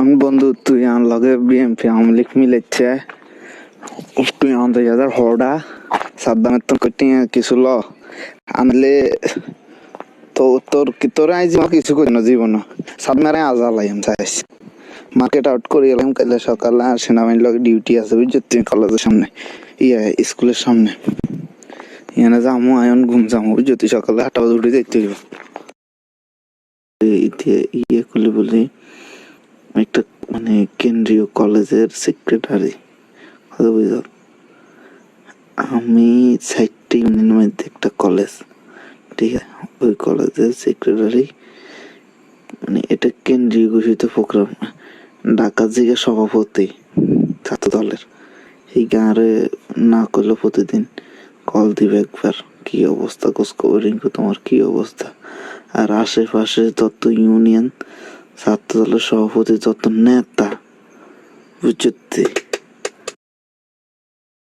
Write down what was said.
আমি বন্ধু, তুই আন লগে বিএমপি আওয়ামী লীগ মিলেছে তুই আমাদের যাদের হড়া। সাদ্দামের তো কটি কিছু ল। আনলে তো তোর কি, তোর আই কিছু করি না জীবন। সাদমারে আজালাই আমি চাইছি মার্কেট আউট করে এলাম কালে সকালে আর সেনাবাহিনীর লগে ডিউটি আছে, বুঝছ? তুমি কলেজের সামনে ইয়ে স্কুলের সামনে। এখানে যামু, আয়ন ঘুম যামু, বুঝছ? তুই সকালে আটটা বাজে উঠে দেখতে ইয়ে ইয়ে করলে বলি। একটা মানে কেন্দ্রীয় কলেজের সেক্রেটারি কথা আমি সাইডটা ইউনিয়নের মধ্যে একটা কলেজ ঠিক আছে? ওই কলেজের সেক্রেটারি মানে এটা কেন্দ্রীয় ঘোষিত প্রোগ্রাম ঢাকা জিগা সভাপতি ছাত্র দলের এই গাঁরে না করলে প্রতিদিন কল দিবে একবার, কি অবস্থা, খোঁজ খবর তোমার কি অবস্থা? আর আশেপাশে যত ইউনিয়ন ছাত্র দলের সভাপতি যত নেতা বুঝতে